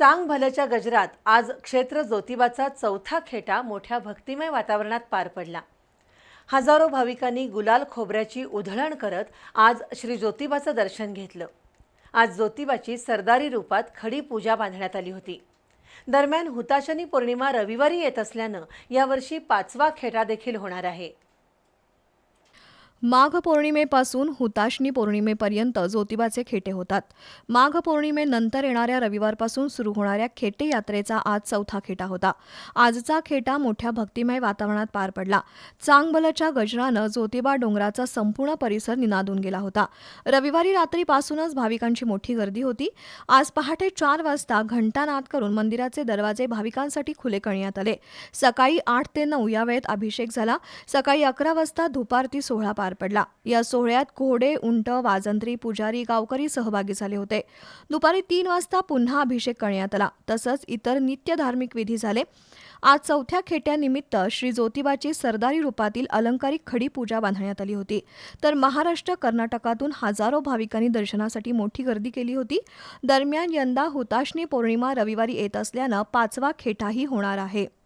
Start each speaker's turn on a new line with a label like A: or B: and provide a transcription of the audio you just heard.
A: चांग भलच्या गजरात आज क्षेत्र ज्योतिबाचा चौथा खेटा मोठ्या भक्तिमय वातावरणात पार पडला. हजारो भाविकांनी गुलाल खोबऱ्याची उधळण करत आज श्री ज्योतिबाचं दर्शन घेतलं. आज ज्योतिबाची सरदारी रूपात खडी पूजा बांधण्यात आली होती. दरम्यान हुताशनी पौर्णिमा रविवारी येत असल्यानं यावर्षी पाचवा खेटा देखील होणार आहे.
B: माघ पौर्णिमेपासून हुताशनी पौर्णिमेपर्यंत ज्योतिबाचे खेटे होतात. माघ पौर्णिमेनंतर येणाऱ्या रविवारपासून सुरू होणाऱ्या खेटे यात्रेचा आज चौथा खेटा होता. आजचा खेटा मोठ्या भक्तिमय वातावरणात पार पडला. चांगबलच्या गजरानं ज्योतिबा डोंगराचा संपूर्ण परिसर निनादून गेला होता. रविवारी रात्रीपासूनच भाविकांची मोठी गर्दी होती. आज पहाटे चार वाजता घंटानाद करून मंदिराचे दरवाजे भाविकांसाठी खुले करण्यात आले. सकाळी आठ ते नऊ या वेळेत अभिषेक झाला. सकाळी अकरा वाजता धुपारती सोहळा पार पडला. या सोहळ्यात घोडे उंट वाजंत्री पुजारी गावकरी सहभागी झाले होते. दुपारी तीन वाजता पुन्हा अभिषेक करण्यात आला. तसंच इतर नित्य धार्मिक विधी झाले. आज चौथ्या खेट्यानिमित्त श्री ज्योतिबाची सरदारी रूपातील अलंकारिक खडी पूजा बांधण्यात आली होती. तर महाराष्ट्र कर्नाटकातून हजारो भाविकांनी दर्शनासाठी मोठी गर्दी केली होती. दरम्यान यंदा हुताशनी पौर्णिमा रविवारी येत असल्यानं पाचवा खेटाही होणार आहे.